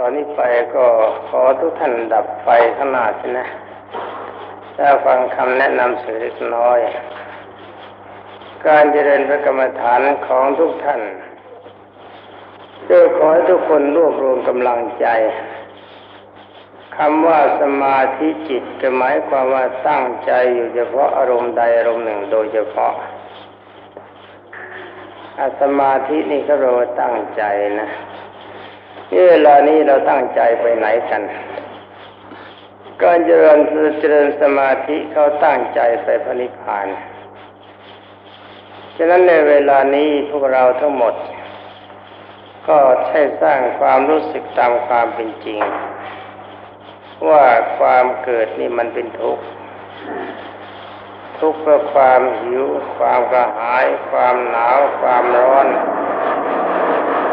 ตอนนี้ไปก็ขอทุกท่านดับไฟขนาสินะถ้าฟังคำแนะนำสิ่งเล็กน้อย การเจริญพระกรรมฐานของทุกท่านโดยขอให้ทุกคนรวบรวมกำลังใจคำว่าสมาธิจิตจะหมายความว่าตั้งใจอยู่เฉพาะอารมณ์ใดอารมณ์หนึ่งโดยเฉพาะอาสมาธินี่ก็เราตั้งใจนะ เวลานี้เราตั้งใจไปไหนกัน การเจริญเจริญสมาธิเขาตั้งใจไปพระนิพพาน ฉะนั้นในเวลานี้พวกเราทั้งหมด ก็ใช้สร้างความรู้สึกตามความเป็นจริง ว่าความเกิดนี่มันเป็นทุกข์ทุกข์เพราะความหิว ความกระหาย ความหนาว ความร้อน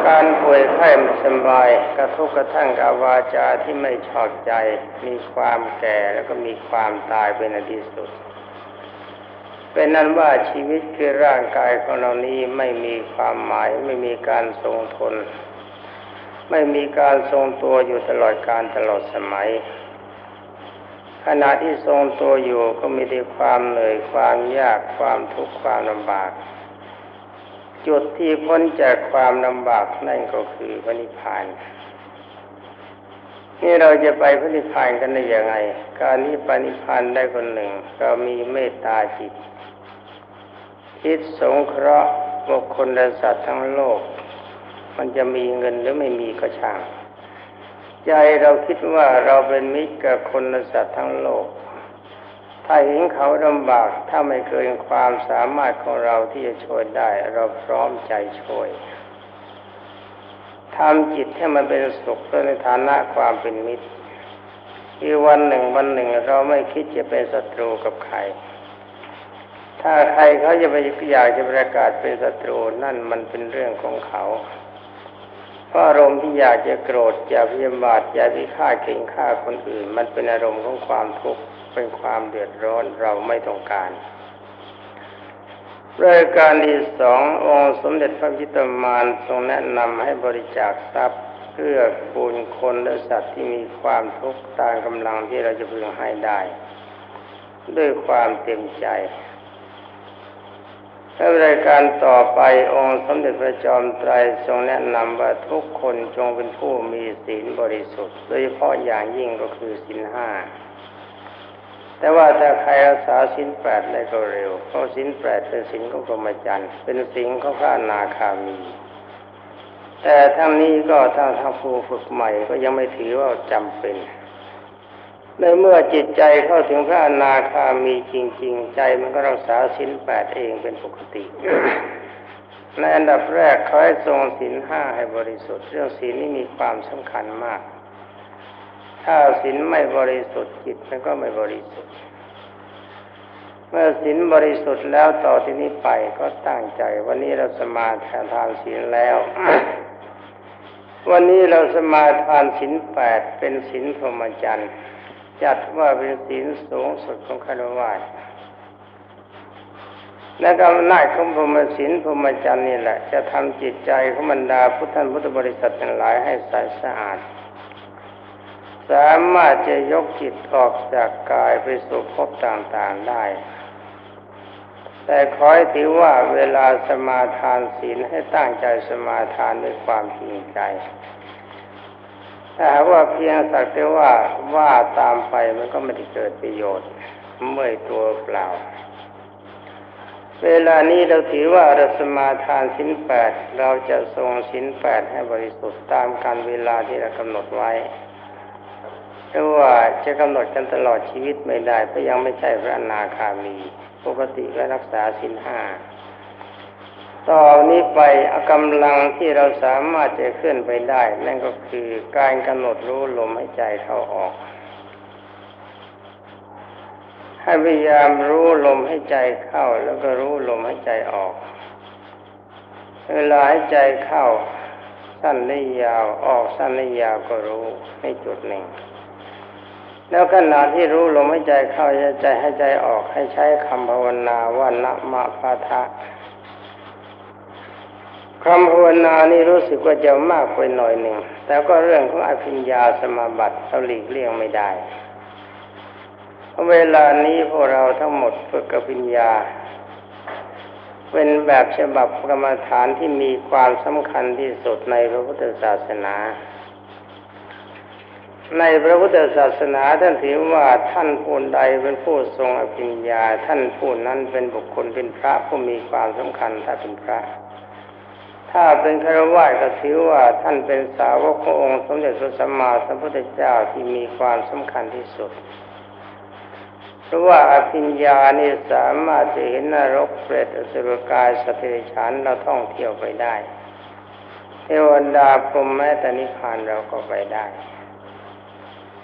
การป่วยไข้ไม่สบาย กระทบกระทั่งกับวาจาที่ไม่ชอบใจ มีความแก่แล้วก็มีความตายเป็นอันที่สุด เป็นนั้นว่าชีวิตคือร่างกายของเรานี้ไม่มีความหมายไม่มีการทรงทน ไม่มีการทรงตัวอยู่ตลอดการตลอดสมัยขณะที่ทรงตัวอยู่ก็มีแต่ความเหนื่อยความยากความทุกข์ความลำบาก จุดที่พ้นจากความลำบากนั่นก็คือพระนิพพาน นี่เราจะไปพระนิพพานกันได้ยังไง การที่ปนิพพานได้คนหนึ่งเรามีเมตตาจิต คิดสงเคราะห์บุคคลและสัตว์ทั้งโลก มันจะมีเงินหรือไม่มีก็ช่าง ใจเราคิดว่าเราเป็นมิตรกับคนและสัตว์ทั้งโลก ถ้าเห็นเขาลำบากถ้าไม่เกินความสามารถของเราที่จะช่วยได้ เราพร้อมใจช่วยทำจิตให้มันเป็นสุขในฐานะความเป็นมิตรอีกวันหนึ่งวันหนึ่งเราไม่คิดจะเป็นศัตรูกับใคร ถ้าใครเขาจะไปอยากจะประกาศเป็นศัตรูนั่นมันเป็นเรื่องของเขาเพราะอารมณ์ที่อยากจะโกรธอยากพยาบาทอยากพิฆาตเก่งฆ่าคนอื่น มันเป็นอารมณ์ของความทุกข์ เป็นความเดือดร้อนเราไม่ต้องการรายการที่สององค์สมเด็จพระพิตามานทรงแนะนำให้บริจาคทรัพย์เพื่อปูนคนและสัตว์ที่มีความทุกข์ตามกำลังที่เราจะพึงให้ได้ ด้วยความเต็มใจและรายการต่อไปองค์สมเด็จพระจอมไตรทรงแนะนำว่าทุกคนจงเป็นผู้มีศีลบริสุทธิ์ โดยเฉพาะอย่างยิ่งก็คือศีลห้า แต่ว่าถ้าใครรักษาสินแปดได้ก็เร็ว เพราะสินแปดเป็นสินของกรมจันทร์เป็นสินของพระนาคามี แต่ทั้งนี้ก็ถ้าทางผู้ฝึกใหม่ก็ยังไม่ถือว่าจำเป็น ในเมื่อจิตใจเข้าถึงพระนาคามีจริง ๆ ใจมันก็รักษาสินแปดเองเป็นปกติในอันดับแรกเขาให้ทรงสินห้าให้บริสุทธิ์ เรื่องศีลนี่มีความสำคัญมาก ถ้าศีลไม่บริสุทธิ์จิตมันก็ไม่บริสุทธิ์ เมื่อศีลบริสุทธิ์แล้วต่อที่นี้ไปก็ตั้งใจ วันนี้เราสมาทานทานศีลแล้ว วันนี้เราสมาทานศีลแปดเป็นศีลพรหมจรรย์จัดว่าเป็นศีลสูงสุดของคารวะและกำนาจของพรหมศีลพรหมจรรย์นี่แหละ จะทำจิตใจของบรรดาพุทธพุทธบริษัททั้งหลายให้ใสสะอาด สามารถจะยกจิตออกจากกายไปสู่ภพต่างๆได้ แต่ขอให้ถือว่าเวลาสมาทานศีลให้ตั้งใจสมาทานด้วยความจริงใจถ้าว่าเพียงสักแต่ว่าว่าตามไปมันก็ไม่ได้เกิดประโยชน์เมื่อยตัวเปล่า เวลานี้เราถือว่าเราสมาทานสินแปดเราจะทรงสินแปดให้บริสุทธิ์ตามการเวลาที่เรากำหนดไว้ แต่ว่าจะกำหนดกันตลอดชีวิตไม่ได้เพราะยังไม่ใช่พระอนาคามี ปกติก็รักษาสินห้าต่อนนี้ไปกำลังที่เราสามารถจะเคลื่อนไปได้ นั่นก็คือการกำหนดรู้ลมให้ใจเข้าออก ให้พยายามรู้ลมให้ใจเข้า แล้วก็รู้ลมให้ใจออก เวลาให้ใจเข้า สั้นได้ยาวออกสั้นได้ยาวก็รู้ในจุดหนึ่ง แล้วขณะที่รู้ลมหายใจเข้าใจให้ใจออกให้ใช้คำภาวนาว่านะมะพาทะคำภาวนานี่รู้สึกว่าจะมากไปหน่อยหนึ่ง แต่ก็เรื่องของอภิญญาสมาบัติเราหลีกเลี่ยงไม่ได้ เวลานี้พวกเราทั้งหมดฝึกอภิญญา เป็นแบบฉบับกรรมฐานที่มีความสำคัญที่สุดในพระพุทธศาสนา ในพระพุทธศาสนาท่านถือว่าท่านผู้ใดเป็นผู้ทรงอภิญญา ท่านผู้นั้นเป็นบุคคลเป็นพระผู้มีความสำคัญถ้าเป็นพระ ถ้าเป็นคารวะก็ถือว่าท่านเป็นสาวกขององค์สมเด็จพระสัมมาสัมพุทธเจ้าที่มีความสำคัญที่สุด เพราะว่าอภิญญานี่สามารถจะเห็นนรกเปรตอสุรกายสตว์เดรัจฉานเราท่องเที่ยวไปได้ เทวดาพรหมแม้แต่นิพพานเราก็ไปได้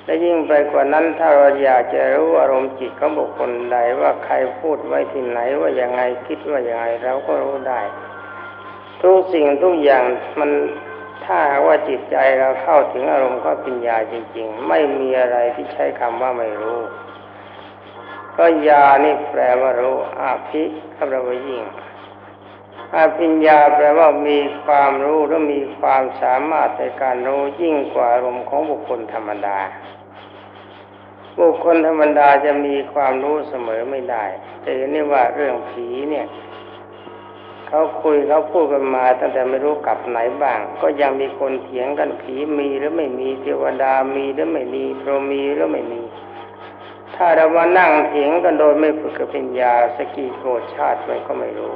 และยิ่งไปกว่านั้นถ้าเราอยากจะรู้อารมณ์จิตของบุคคลใดว่าใครพูดไว้ที่ไหนว่าอย่างไงคิดว่าอย่างไงเราก็รู้ได้ ทุกสิ่งทุกอย่างมันถ้าว่าจิตใจเราเข้าถึงอารมณ์ก็ปัญญาจริง ๆ ไม่มีอะไรที่ใช้คำว่าไม่รู้ ก็ยานี่แปลว่ารู้อาภิก็แปลว่ายิ่ง อภิญญาแปลว่ามีความรู้และมีความสามารถในการรู้ยิ่งกว่าอารมณ์ของบุคคลธรรมดา บุคคลธรรมดาจะมีความรู้เสมอไม่ได้จะเห็นได้ว่าเรื่องผีเนี่ยเขาคุยเขาพูดกันมาตั้งแต่ไม่รู้กลับไหนบ้าง ก็ยังมีคนเถียงกันผีมีหรือไม่มีเทวดามีหรือไม่มีพรหมีหรือไม่มี ถ้าเรามานั่งเถียงกันโดยไม่ฝึกกับปัญญาสกีโกรธชาติมันก็ไม่รู้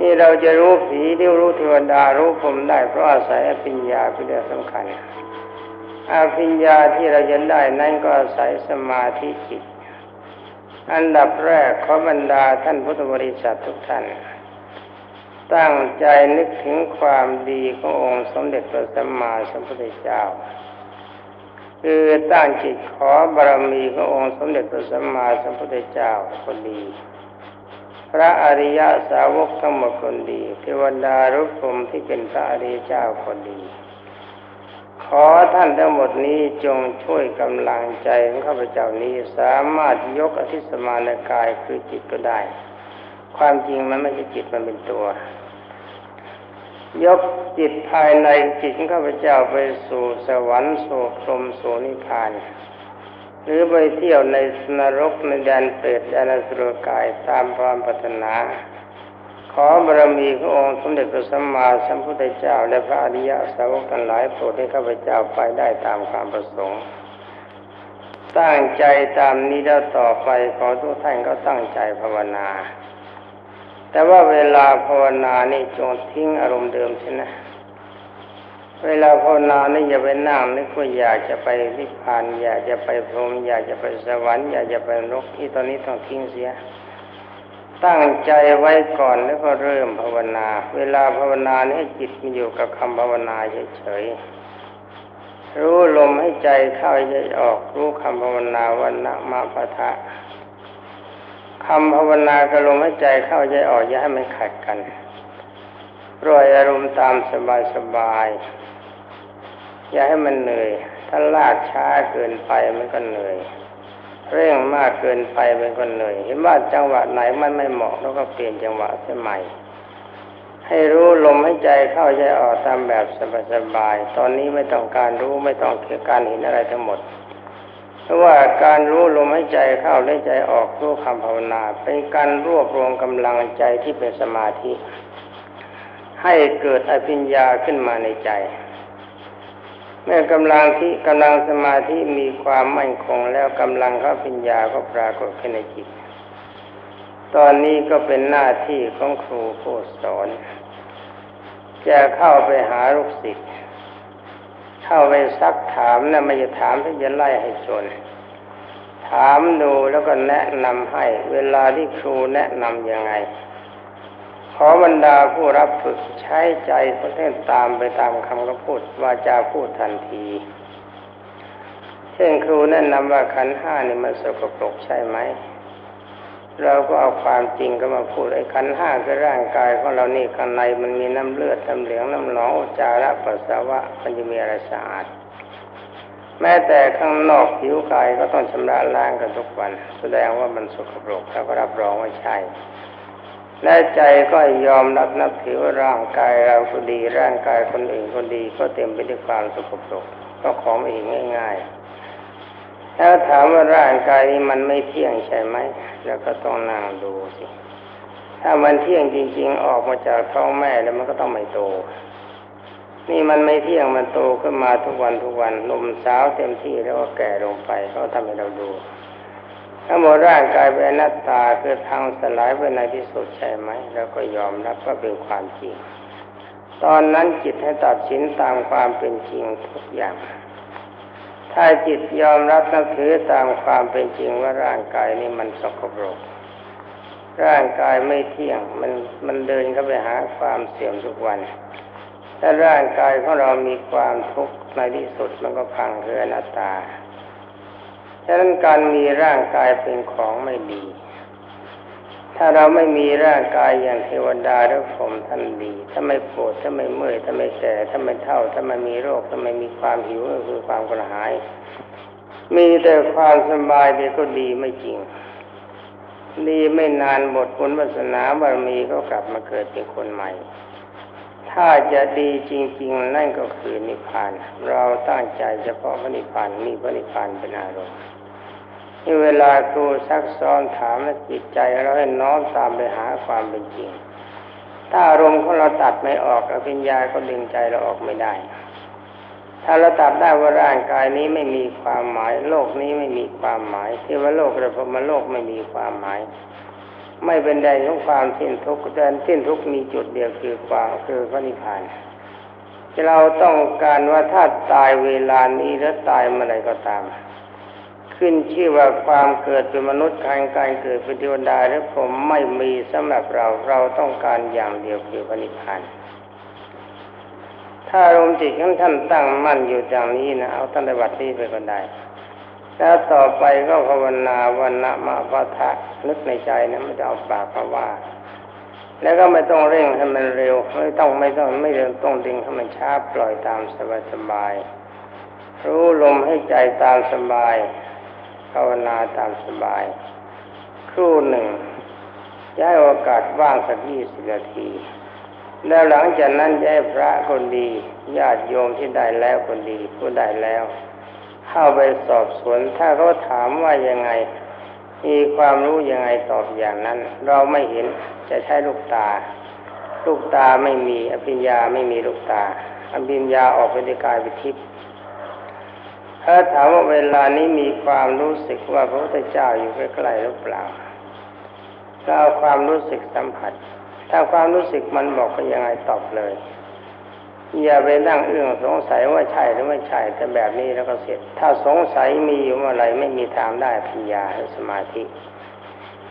นี่เราจะรู้ผีที่รู้เทวดารู้พรมได้ เพราะอาศัยอภิญญาเป็นเรื่องสำคัญอภิญญาที่เราจะได้นั้นก็อาศัยสมาธิจิต อันดับแรกขอบรรดาท่านพุทธบริษัททุกท่าน ตั้งใจนึกถึงความดีขององค์สมเด็จพระสัมมาสัมพุทธเจ้า คือตั้งจิตขอบารมีขององค์สมเด็จพระสัมมาสัมพุทธเจ้าคนดี พระอริยสาวกทั้งหมดคนดี เทวดารุพรมที่เป็นพระอริยเจ้าคนดี ขอท่านทั้งหมดนี้จงช่วยกำลังใจของข้าพเจ้านี้สามารถยกอธิสมานกายคือจิตก็ได้ ความจริงมันไม่ใช่จิตมันเป็นตัว ยกจิตภายในจิตของข้าพเจ้าไปสู่สวรรค์สู่พรมสู่นิพพาน หรือไปเที่ยวในสนรกในแดนเปรตแดนอสุรกายตามความปรารถนา ขอบารมีขององค์สมเด็จพระสัมมาสัมพุทธเจ้า และพระอริยสาวกทั้งหลายโปรดให้ข้าพเจ้าไปได้ตามความประสงค์ ตั้งใจตามนี้แล้วต่อไปขอทุกท่านก็ตั้งใจภาวนา แต่ว่าเวลาภาวนานี่จงทิ้งอารมณ์เดิมใช่ไหม เวลาภาวนานี่อย่าไปนั่งนึกว่าอยากจะไปนิพพานอยากจะไปพรหมอยากจะไปสวรรค์อยากจะไปนกที่ตอนนี้ต้องทิ้งเสีย ตั้งใจไว้ก่อนแล้วก็เริ่มภาวนา เวลาภาวนานี่ให้จิตมันอยู่กับคำภาวนาเฉยๆรู้ลมให้ใจเข้าใจออกรู้คำภาวนาวันนะมาปะทะคำภาวนากับลมหายใจเข้าใจออกอย่าให้มันขัดกันปล่อยอารมณ์ตามสบายๆ อย่าให้มันเหนื่อย ถ้าลากช้าเกินไปมันก็เหนื่อย เร่งมากเกินไปมันก็เหนื่อย เห็นว่าจังหวะไหนมันไม่เหมาะแล้วก็เปลี่ยนจังหวะเสียใหม่ ให้รู้ลมให้ใจเข้าใจออกตามแบบสบายๆ ตอนนี้ไม่ต้องการรู้ไม่ต้องการเห็นอะไรทั้งหมดเพราะว่าการรู้ลมหายใจเข้าและใจออกรู้คำภาวนาเป็นการรวบรวมกำลังใจที่เป็นสมาธิ ให้เกิดอภิญญาขึ้นมาในใจ เมื่อกำลังที่กำลังสมาธิมีความมั่นคงแล้วกำลังข้าปัญญาก็ปรากฏขึ้นในจิต ตอนนี้ก็เป็นหน้าที่ของครูผู้สอน จะเข้าไปหาลูกศิษย์เข้าไปซักถามนะไม่จะถามที่จะไล่ให้ชนถามดูแล้วก็แนะนำให้ เวลาที่ครูแนะนำยังไง ขอบรรดาผู้รับฝึกใช้ใจประเทศตามไปตามคำก็พูดวาจาพูดทันที เช่นครูแนะนำว่าขันห้านี่มันสกปรกใช่ไหม เราก็เอาความจริงก็มาพูดไอ้ขันห้าคือร่างกายของเรานี่ข้างในมันมีน้ำเลือดน้ำเหลืองน้ำหนองอุจจาระปัสสาวะมันจะมีอะไรสะอาดแม้แต่ข้างนอกผิวกายก็ต้องชำระล้างกันทุกวัน แสดงว่ามันสกปรกเราก็รับรองว่าใช่ และใจก็ยอมรับนับถือว่าร่างกายเราก็ดี ร่างกายคนอื่นก็ดี ก็เต็มไปด้วยความสกปรกก็ของเห็นง่ายๆแล้วถามว่าร่างกายนี้มันไม่เที่ยงใช่ไหม แล้วก็ต้องนั่งดูสิ ถ้ามันเที่ยงจริง ๆ ออกมาจากท้องแม่แล้วมันก็ต้องไม่โต นี่มันไม่เที่ยงมันโตขึ้นมาทุกวันทุกวันหนุ่มสาวเต็มที่แล้วก็แก่ลงไปเขาทำให้เราดู ทั้งหมดร่างกายเป็นอนัตตาคือทางสลายไปในที่สุดใช่ไหม แล้วก็ยอมรับว่าเป็นความจริง ตอนนั้นจิตให้ตัดสินตามความเป็นจริงทุกอย่าง ถ้าจิตยอมรับนับถือตามความเป็นจริงว่าร่างกายนี้มันสกปรก ร่างกายไม่เที่ยงมันมันเดินเข้าไปหาความเสื่อมทุกวันถ้าร่างกายของเรามีความทุกข์ในที่สุดมันก็พังคืออนัตตา ฉะนั้นการมีร่างกายเป็นของไม่ดี ถ้าเราไม่มีร่างกายอย่างเทวดาหรือผมท่านดี ถ้าไม่ปวดถ้าไม่เมื่อยถ้าไม่แก่ถ้าไม่เท่า ถ้าไม่มีโรคถ้าไม่มีความหิวก็คือความกระหาย มีแต่ความสบายดีก็ดีไม่จริง ดีไม่นานหมดบุญวาสนาบารมีก็กลับมาเกิดเป็นคนใหม่ ถ้าจะดีจริง ๆ นั่นก็คือนิพพาน เราตั้งใจเฉพาะพระนิพพานมีพระนิพพานเป็นอารมณ์นี่เวลาครูซักซ้อนถามและจิตใจเราให้น้อมตามไปหาความเป็นจริง ถ้าอารมณ์ของเราตัดไม่ออกอภิญญาก็ดึงใจเราออกไม่ได้ ถ้าเราตัดได้ว่าร่างกายนี้ไม่มีความหมาย โลกนี้ไม่มีความหมายที่ว่าโลกระพมโลกไม่มีความหมาย ไม่เป็นใดของความสิ้นทุกข์แต่สิ้นทุกข์มีจุดเดียวคือความคือพระนิพพานเราต้องการว่าถ้าตายเวลานี้แล้วตายเมื่อไรก็ตาม ขึ้นชื่อว่าความเกิดเป็นมนุษย์การการเกิดเป็นเทวดาและผมไม่มีสำหรับเราเราต้องการอย่างเดียวคือพระนิพพานถ้าลมณ์จิตของท่านตั้งมั่นอยู่อย่างนี้นะเอาตั้งแต่บัดนี้ไปก็ได้ แล้วต่อไปก็ภาวนาวันนะมะพะทะนึกในใจนะไม่จะเอาปากมาว่า แล้วก็ไม่ต้องเร่งให้มันเร็ว ไม่ต้องไม่ต้องไม่เร็วต้องดึงให้มันช้าปล่อยตามสบายสบายรู้ลมให้ใจตามสบายภาวนาตามสบาย ครู่หนึ่งย้ายโอกาสว่างสักยี่สิบนาที แล้วหลังจากนั้นจะให้พระคนดีญาติโยมที่ได้แล้วคนดีผู้ได้แล้ว เข้าไปสอบสวน ถ้าเขาถามว่ายังไง มีความรู้ยังไงตอบอย่างนั้น เราไม่เห็นจะใช้ลูกตา ลูกตาไม่มีอภิญญาไม่มีลูกตาอภิญญาออกไปในกายวิทิพย์ถ้าถามว่าเวลานี้มีความรู้สึกว่าพระพุทธเจ้าอยู่ใกล้ๆหรือเปล่าก็เอาความรู้สึกสัมผัส ถ้าความรู้สึกมันบอกไปยังไงตอบเลย อย่าไปนั่งเอื้องสงสัยว่าใช่หรือไม่ใช่แต่แบบนี้แล้วก็เสร็จ ถ้าสงสัยมีอยู่เมื่อไรไม่มีทางได้ปัญญาสมาธิ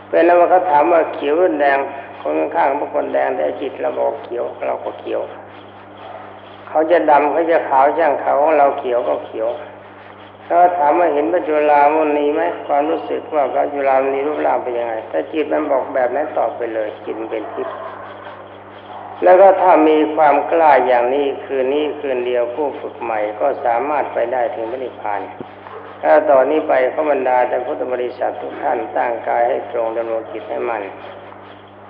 เป็นแล้วเขาถามว่าเขียวหรือแดงคนข้างๆบางคนแดงแต่จิตเราบอกเขียวเราก็เขียว เขาจะดำเขาจะขาวช่างเขาของเราเขียวก็เขียวถ้าถามว่าเห็นพระจุลามณีไหมความรู้สึกว่าพระจุลามณีรูปร่างเป็นยังไง ถ้าจิตมันบอกแบบนั้นตอบไปเลยจิตเป็นทิพย์ แล้วก็ถ้ามีความกล้าอย่างนี้คืนนี้คืนเดียวผู้ฝึกใหม่ก็สามารถไปได้ถึงพระนิพพานถ้าต่อนนี้ไปขบรรดาแต่พุทธบริษัททุกท่านตั้งกายให้ตรงดำรงจิตให้มัน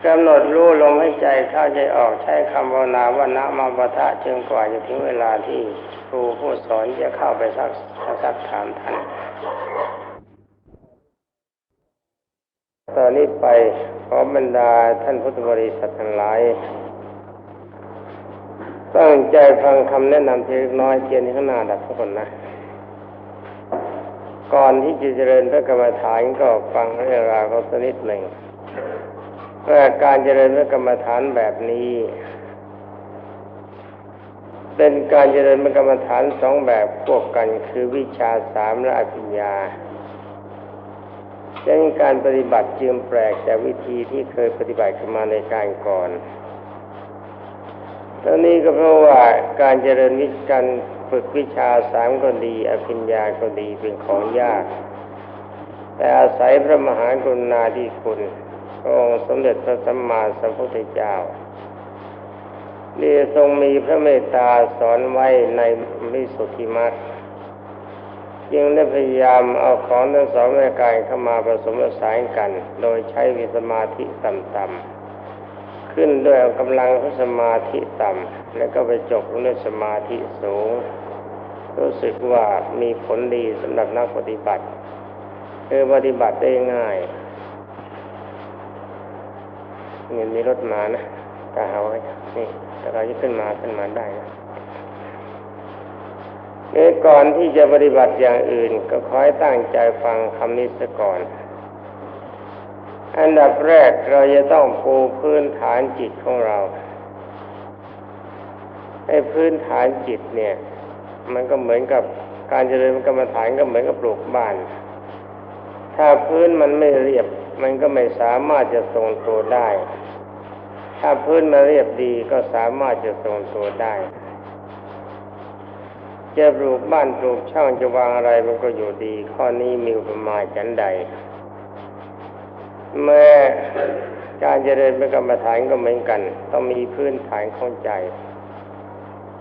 กำหนดรู้ลมให้ใจเข้าใจออกใช้คำภาวนาว่านะมาปะทะจนกว่าจะถึงเวลาที่ครูผู้สอนจะเข้าไปซักซักถามท่านตอนนี้ไปขอบรรดาท่านพุทธบริษัททั้งหลาย ตั้งใจฟังคำแนะนำทีเล็กน้อยเทียนข้างหน้าดับทุกคนนะ ก่อนที่จะเจริญพระกรรมฐานก็ฟังเรื่องราวเขาสักนิดหนึ่งว่าการเจริญพระกรรมฐานแบบนี้ เป็นการเจริญพระกรรมฐานสองแบบควบกันคือวิชาสามและอภิญญาเป็นการปฏิบัติจึงแปลกจากวิธีที่เคยปฏิบัติกันมาในการก่อน ตอนนี้ก็เพราะว่าการเจริญวิการฝึกวิชาสามก็ดี อภิญญาก็ดีเป็นของยาก แต่อาศัยพระมหากรุณาธิคุณพระองค์สมเด็จพระสัมมาสัมพุทธเจ้าที่ทรงมีพระเมตตาสอนไว้ในมิสุทธิมรรคจึงได้พยายามเอาของทั้งสองรายการเข้ามาผสมผสานกัน โดยใช้วิสมาธิต่ำ ขึ้นด้วยกำลังของสมาธิต่ำแล้วก็ไปจบด้วยสมาธิสูง รู้สึกว่ามีผลดีสำหรับนักปฏิบัติคือปฏิบัติได้ง่ายเงินมีรถมานะกาเอาไว้นี่แต่เราจะขึ้นมาขึ้นมาได้นะนี่ก่อนที่จะปฏิบัติอย่างอื่น ก็ขอให้ตั้งใจฟังคำนี้ซะก่อน อันดับแรกเราจะต้องปูพื้นฐานจิตของเราไอ้พื้นฐานจิตเนี่ย มันก็เหมือนกับการเจริญกรรมฐานก็เหมือนกับปลูกบ้าน ถ้าพื้นมันไม่เรียบ มันก็ไม่สามารถจะทรงตัวได้ ถ้าพื้นมันเรียบดีก็สามารถจะทรงตัวได้จะปลูกบ้านปลูกช่องจะวางอะไรมันก็อยู่ดี ข้อนี้มีอุปมาณจันใด เมื่อการเจริญเป็นกรรมฐานก็เหมือนกัน ต้องมีพื้นฐานของใจ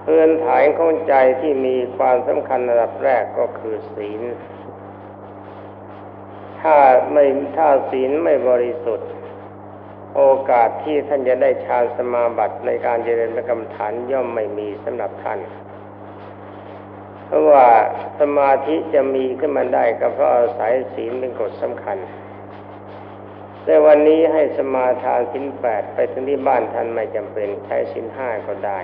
พื้นฐานของใจที่มีความสำคัญระดับแรกก็คือศีล ถ้าไม่ถ้าศีลไม่บริสุทธิ์ โอกาสที่ท่านจะได้ฌานสมาบัติในการเจริญเป็นกรรมฐานย่อมไม่มีสำหรับท่านเพราะว่าสมาธิจะมีขึ้นมาได้ก็เพราะอาศัยศีลเป็นกฎสำคัญ แต่วันนี้ให้สมาทานสินแปดไปถึงที่บ้านท่านไม่จำเป็นใช้สินห้าก็ได้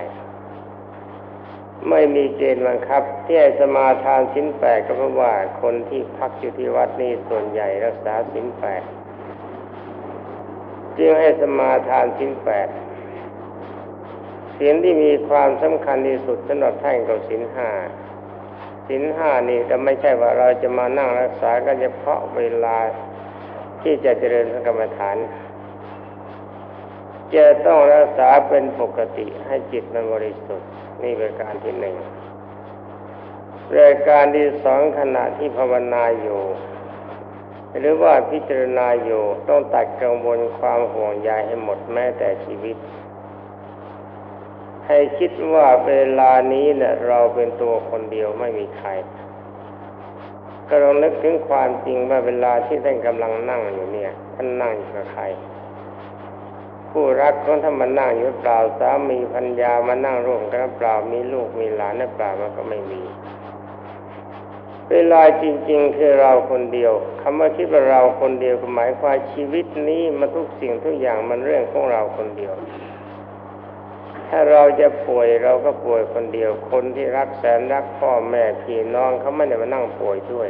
ไม่มีเกณฑ์บังคับ ที่ให้สมาทานสินแปดก็เพราะว่าคนที่พักอยู่ที่วัดนี้ส่วนใหญ่รักษาสินแปดจึงให้สมาทานสินแปดสินที่มีความสำคัญที่สุดสำหรับท่านก็สินห้าสินห้านี่จะไม่ใช่ว่าเราจะมานั่งรักษาก็เฉพาะเวลา ที่จะเจริญพระกรรมฐาน จะต้องรักษาเป็นปกติให้จิตมันบริสุทธิ์นี่เป็นการที่หนึ่งรายการที่สองขณะที่ภาวนาอยู่ หรือว่าพิจารณาอยู่ต้องตัดกังวลความห่วงใยให้หมดแม้แต่ชีวิต ให้คิดว่าเวลานี้เนี่ยเราเป็นตัวคนเดียวไม่มีใคร ก็ลองนึกถึงความจริงว่าเวลาที่ท่านกำลังนั่งอยู่เนี่ยท่านนั่งอยู่กับใครผู้รักของท่านมานั่งอยู่เปล่าสามีพัญญามานั่งร่วมกันเปล่ามีลูกมีหลานเปล่ามันก็ไม่มี เวลาจริง ๆ คือเราคนเดียวคำว่าคิดว่าเราคนเดียวหมายความชีวิตนี้มันทุกสิ่งทุกอย่างมันเรื่องของเราคนเดียว ถ้าเราจะป่วยเราก็ป่วยคนเดียว คนที่รักแสนรักพ่อแม่พี่น้องเขาไม่ได้มานั่งป่วยด้วย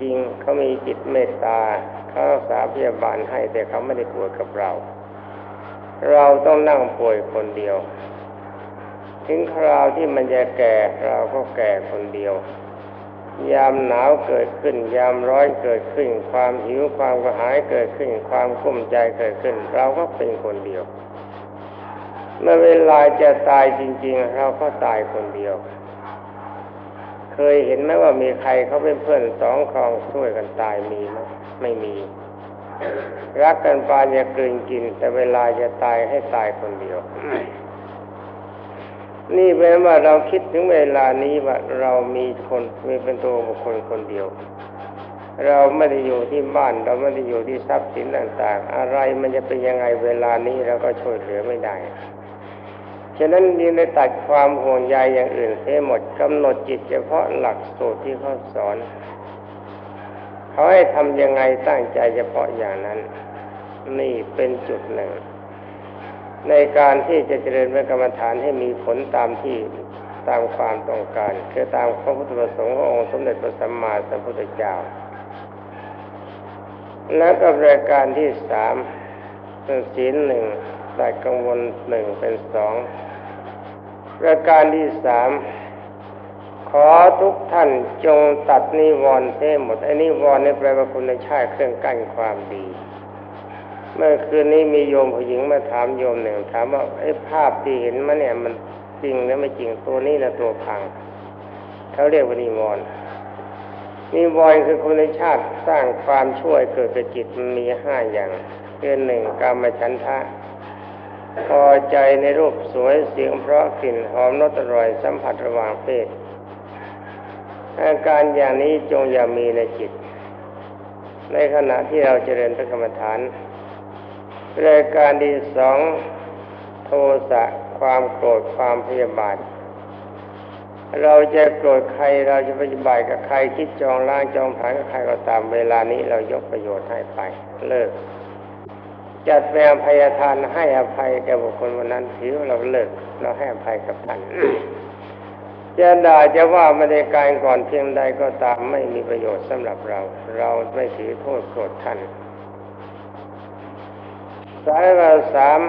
จริงเขามีจิตเมตตาเขารักษาพยาบาลให้แต่เขาไม่ได้ป่วยกับเรา เราต้องนั่งป่วยคนเดียว ถึงคราวที่มันจะแก่เราก็แก่คนเดียว ยามหนาวเกิดขึ้น ยามร้อนเกิดขึ้น ความหิวความกระหายเกิดขึ้น ความกุ้มใจเกิดขึ้น เราก็เป็นคนเดียว เมื่อเวลาจะตายจริง ๆ เราก็ตายคนเดียว เคยเห็นไหมว่ามีใครเขาเป็นเพื่อนสองครองช่วยกันตายมีไหมไม่มี รักกันปานจะกลืนกิน แต่เวลาจะตายให้ตายคนเดียว นี่เป็นว่าเราคิดถึงเวลานี้ว่าเรามีคนมีเป็นตัวบุคคลคนเดียวเราไม่ได้อยู่ที่บ้านเราไม่ได้อยู่ที่ทรัพย์สินต่าง ๆ อะไรมันจะเป็นยังไงเวลานี้เราก็ช่วยเหลือไม่ได้ ฉะนั้นดีในตัดความห่วงใยอย่างอื่นเสียหมดกำหนดจิตเฉพาะหลักสูตรที่เขาสอนเขาให้ทำยังไงตั้งใจเฉพาะอย่างนั้น นี่เป็นจุดหนึ่ง ในการที่จะเจริญพระกรรมฐานให้มีผลตามที่ตามความต้องการ คือตามพระพุทธประสงค์ขององค์สมเด็จพระสัมมาสัมพุทธเจ้า แล้วก็รายการที่สามศีลหนึ่งตัดกังวลหนึ่งเป็นสอง ปรายการที่สามขอทุกท่านจงตัดนิวรณ์เสียหมดไอ้นิวรณ์นี่แปลว่าคุณชาติเครื่องกั้นความดี เมื่อคืนนี้มีโยมผู้หญิงมาถามโยมหนึ่งถามว่าไอ้ภาพที่เห็นมาเนี่ยมันจริงหรือไม่จริงตัวนี้นะตัวพังเขาเรียกว่านิวรณ์นิวรณ์คือคุณชาติสร้างความช่วยเกิดกับจิตมันมีห้าอย่างคือหนึ่งกามฉันทะ พอใจในรูปสวยเสียงเพราะกลิ่นหอมรสอร่อยสัมผัสระหว่างเพศอาการอย่างนี้จงอย่ามีในจิต ในขณะที่เราเจริญพระกรรมฐานรายการที่สองโทสะความโกรธความพยาบาท เราจะโกรธใครเราจะปฏิบัติกับใครคิดจองล้างจองผานกับใครก็ตามเวลานี้เรายกประโยชน์ให้ไปเลิก จัดเป็นอภัยทานให้อภัยแก่บุคคลวันนั้นถือว่าเราเลิกเราให้อภัยกับท่านจะด่าจะว่าไม่ได้การก่อนเพียงใดก็ตามไม่มีประโยชน์สำหรับเรา เราไม่ถือโทษโกรธท่านสายว่าสาม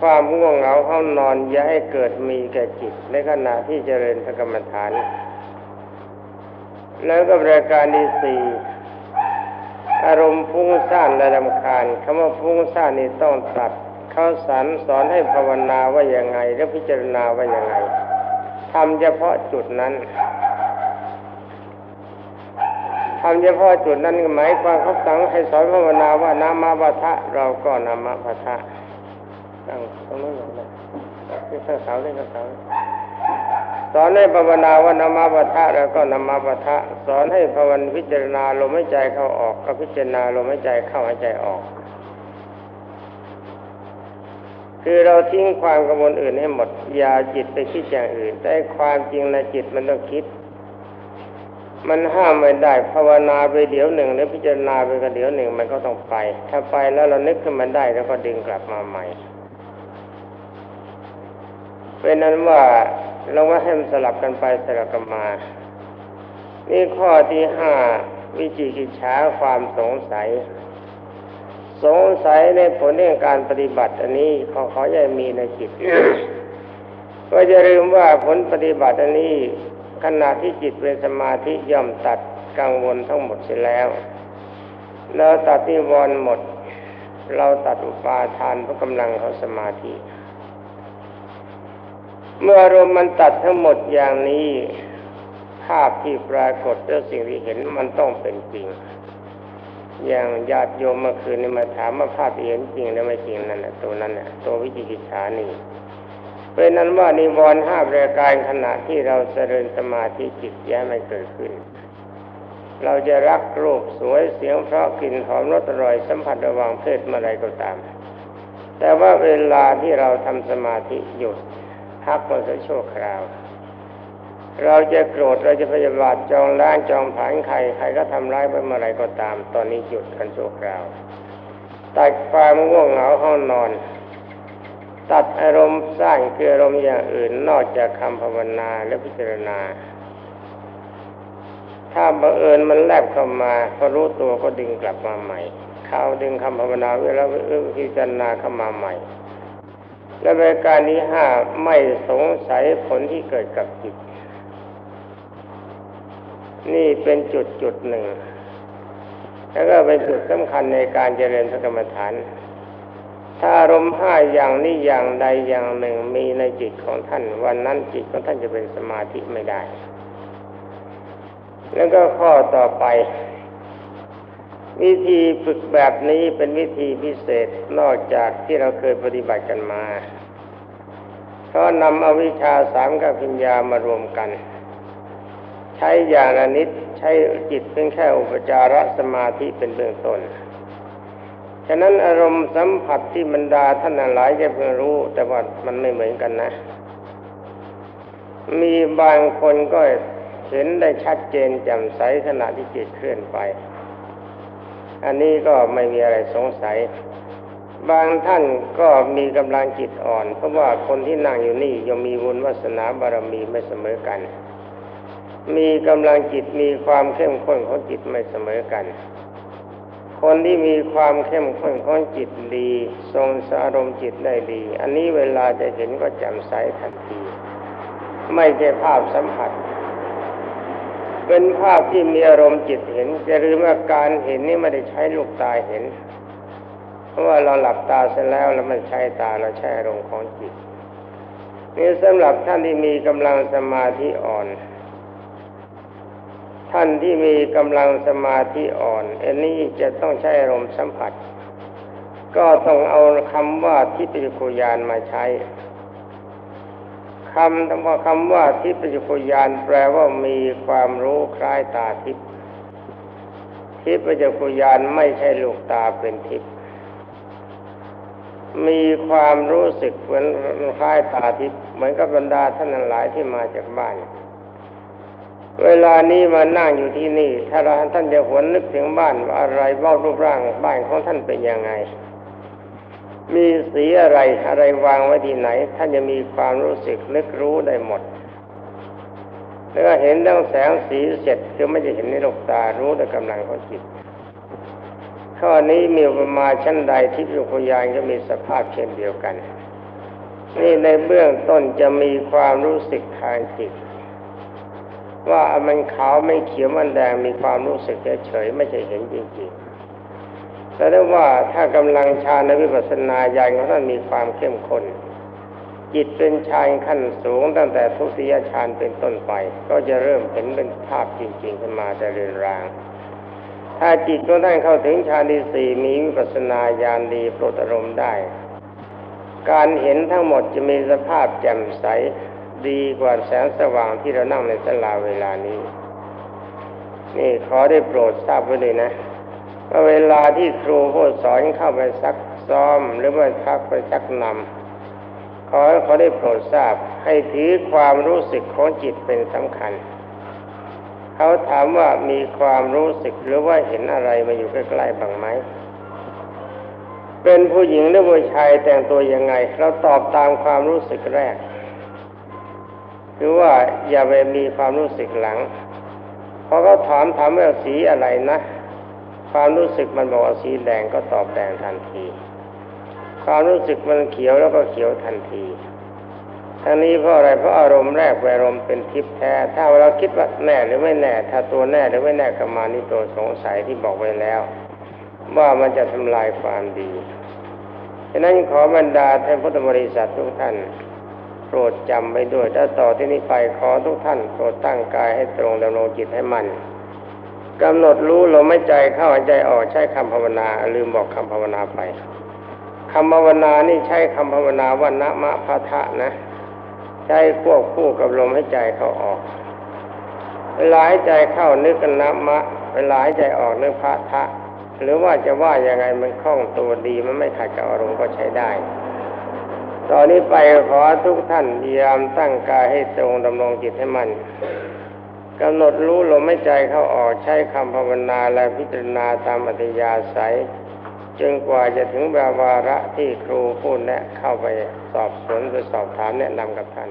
ความง่วงเหงาห้องนอนอย่าให้เกิดมีแก่จิต ในขณะที่เจริญพระกรรมฐาน แล้วก็รายการที่สี่ อารมณ์ฟุ้งซ่านและรำคาญคำว่าฟุ้งซ่านนี่ต้องตัดเขาสอนสอนให้ภาวนาว่าอย่างไง และพิจารณาว่าอย่างไงทำเฉพาะจุดนั้นทำเฉพาะจุดนั้นหมายความเขาสั่งให้สอนภาวนาว่านามาบัทะเราก็นามาบัทะตั้งตรงนู้นอย่างไรที่ข้างเสาเลยข้างเสาส อนให้ภาวนาว่านามาบัทะเราก็นามาบัทะสอนให้ภาวนาพิจารณาลมหายใจเข้าออกก็พิจารณาลมหายใจเข้าหายใจออก คือเราทิ้งความกังวลอื่นให้หมดอย่าจิตไปคิดอย่างอื่น แต่ความจริงในจิตมันต้องคิด มันห้ามไม่ได้ภาวนาไปเดี๋ยวหนึ่งหรือพิจารณาไปก็เดี๋ยวหนึ่งมันก็ต้องไป ถ้าไปแล้วเรานึกขึ้นมาได้แล้วก็ดึงกลับมาใหม่เป็นนั้นว่า เราว่าให้มันสลับกันไปสลับกันมา นี่ข้อที่ห้าวิจิกิจฉาความสงสัย สงสัยในผลเรื่องการปฏิบัติ อันนี้ขอขออย่ามีในจิตก็จะลืมว่าผลปฏิบัติอันนี้ขณะที่จิตเป็นสมาธิย่อมตัดกังวลทั้งหมดเสียแล้ว เราตัดนิวรณ์หมด เราตัดอุปาทานเพราะกำลังของสมาธิ เมื่ออารมณ์มันตัดทั้งหมดอย่างนี้ ภาพที่ปรากฏและสิ่งที่เห็นมันต้องเป็นจริง อย่างญาติโยมเมื่อคืนนี้มาถามว่าภาพที่เห็นจริงหรือไม่จริงนั่นแหละตัวนั้นน่ะตัววิจิกิจฉานี่เป็นนั้นว่านิวรณ์ห้าประการขณะที่เราเจริญสมาธิจิตแย้ไม่เกิดขึ้น เราจะรักรูปสวยเสียงเพราะกลิ่นหอมรสอร่อยสัมผัสระหว่างเพศเมื่อไรก็ตาม แต่ว่าเวลาที่เราทำสมาธิหยุด พักมาสักชั่วคราว เราจะโกรธเราจะพยาบาทจองล้างจองผานใครใครก็ทำร้ายไปเมื่อไรก็ตาม ตอนนี้หยุดกันชั่วคราวตัดความง่วงเหงาห้องนอน ตัดอารมณ์สร้างคืออารมณ์อย่างอื่นนอกจากคำภาวนาและพิจารณา ถ้าบังเอิญมันแลบเข้ามาพอรู้ตัวก็ดึงกลับมาใหม่ เข้าดึงคำภาวนาเวลาพิจารณาเข้ามาใหม่ และรายการนี้ห้าไม่สงสัยผลที่เกิดกับจิต นี่เป็นจุดจุดหนึ่ง แล้วก็เป็นจุดสำคัญในการเจริญพระกรรมฐาน ถ้าอารมณ์ห้าอย่างนี้อย่างใดอย่างหนึ่งมีในจิตของท่าน วันนั้นจิตของท่านจะเป็นสมาธิไม่ได้ แล้วก็ข้อต่อไป วิธีฝึกแบบนี้เป็นวิธีพิเศษนอกจากที่เราเคยปฏิบัติกันมาเขานำเอาวิชาสามกับพิญญามารวมกัน ใช้อย่างละนิดใช้จิตเพียงแค่อุปจารสมาธิเป็นเบื้องต้นฉะนั้นอารมณ์สัมผัสที่บรรดาท่านหลายจะเพิ่งรู้ แต่ว่ามันไม่เหมือนกันนะ มีบางคนก็เห็นได้ชัดเจนแจ่มใสขณะที่จิตเคลื่อนไป อันนี้ก็ไม่มีอะไรสงสัย บางท่านก็มีกำลังจิตอ่อน เพราะว่าคนที่นั่งอยู่นี่ยังมีบุญวาสนาบารมีไม่เสมอกัน มีกำลังจิตมีความเข้มข้นของจิตไม่เสมอกัน คนที่มีความเข้มข้นของจิตดี ทรงสารมจิตได้ดี อันนี้เวลาจะเห็นก็แจ่มใสทันที ไม่ใช่ภาพสัมผัส เป็นภาพที่มีอารมณ์จิตเห็นจะลืมว่าการเห็นนี่ไม่ได้ใช้ลูกตาเห็น เพราะว่าเราหลับตาเสร็จแล้วแล้วมันใช้ตาเราใช้อารมณ์ของจิตนี่สำหรับท่านที่มีกำลังสมาธิอ่อน ท่านที่มีกำลังสมาธิอ่อนอันนี้จะต้องใช้อารมณ์สัมผัส ก็ต้องเอาคำว่าทิฏฐิคุยานมาใช้ คำคำว่าคำว่าทิพยคุยานแปลว่ามีความรู้คล้ายตาทิพย์ทิพยคุยานไม่ใช่ลูกตาเป็นทิพย์มีความรู้สึกเหมือนคล้ายตาทิพย์เหมือนกับบรรดาท่านหลายที่มาจากบ้าน เวลานี้มานั่งอยู่ที่นี่ ถ้าเราท่านจะหวนนึกถึงบ้านว่าอะไรบ้ารูปร่างบ้านของท่านเป็นยังไง มีสีอะไรอะไรวางไว้ที่ไหน ท่านจะมีความรู้สึกนึกรู้ได้หมด แล้วก็เห็นตั้งแสงสีเสร็จคือไม่จะเห็นในลูกตารู้ด้วยกำลังของจิตข้อนี้มีประมาณชั้นใดที่ยุคยานก็มีสภาพเช่นเดียวกัน นี่ในเบื้องต้นจะมีความรู้สึกทางจิต ว่ามันขาวไม่เขียวมันแดงมีความรู้สึกเฉยๆไม่ใช่เห็นจริงๆ แต่ได้ว่าถ้ากำลังฌานในวิปัสสนาญาณของท่านมีความเข้มข้นจิตเป็นฌานขั้นสูงตั้งแต่ทุติยฌานเป็นต้นไป ก็จะเริ่มเห็นเป็นภาพจริงๆขึ้นมาแต่เรือนราง ถ้าจิตของท่านเข้าถึงฌานที่สี่มีวิปัสสนาญาณดีโปรดอารมณ์ได้ การเห็นทั้งหมดจะมีสภาพแจ่มใสดีกว่าแสงสว่างที่เรานั่งในสลาเวลานี้ นี่ขอได้โปรดทราบไว้เลยนะ เวลาที่ครูผู้สอนเข้าไปซักซ้อมหรือว่าทักไปชักนำขอให้เขาได้โปรดทราบให้ถือความรู้สึกของจิตเป็นสำคัญ เขาถามว่ามีความรู้สึกหรือว่าเห็นอะไรมาอยู่ใกล้ๆบ้างไหมเป็นผู้หญิงหรือผู้ชายแต่งตัวยังไง เราตอบตามความรู้สึกแรกคือว่าอย่าไปมีความรู้สึกหลังพอเขาถามถามว่าสีอะไรนะ ความรู้สึกมันบอกว่าสีแดงก็ตอบแดงทันที ความรู้สึกมันเขียวแล้วก็เขียวทันทีทั้งนี้เพราะอะไรเพราะอารมณ์แรกเป็นอารมณ์เป็นทิพย์แท้ ถ้าเราคิดว่าแน่หรือไม่แน่ ถ้าตัวแน่หรือไม่แน่กรรมานี่ตัวสงสัยที่บอกไว้แล้ว ว่ามันจะทำลายความดีฉะนั้นขอบรรดาท่านพุทธบริษัททุกท่านโปรดจำไว้ด้วยถ้าต่อที่นี้ไปขอทุกท่านโปรดตั้งกายให้ตรงดำรงจิตให้มัน กำหนดรู้ลมไม่ใจเข้าหายใจออกใช้คำภาวนา ลืมบอกคำภาวนาไปคำภาวนานี่ใช้คำภาวนาว่านะมะพะทะนะ ใช้ควบคู่กับลมให้ใจเข้าออกเวลาให้ใจเข้านึกกันะมะเวลาให้ใจออกนึกพะทะ หรือว่าจะว่ายังไงมันคล่องตัวดีมันไม่ขัดกับอารมณ์ก็ใช้ได้ ตอนนี้ไปขอทุกท่านพยายามตั้งกายให้ตรงดำรงจิตให้มัน กำหนดรู้ลมไม่ใจเข้าออกใช้คำภาวนาและพิจารณาตามอัธยาศัยจนกว่าจะถึงบาวาระที่ครูพูดแนะเข้าไปสอบสวนหรือสอบถามแนะนำกับท่าน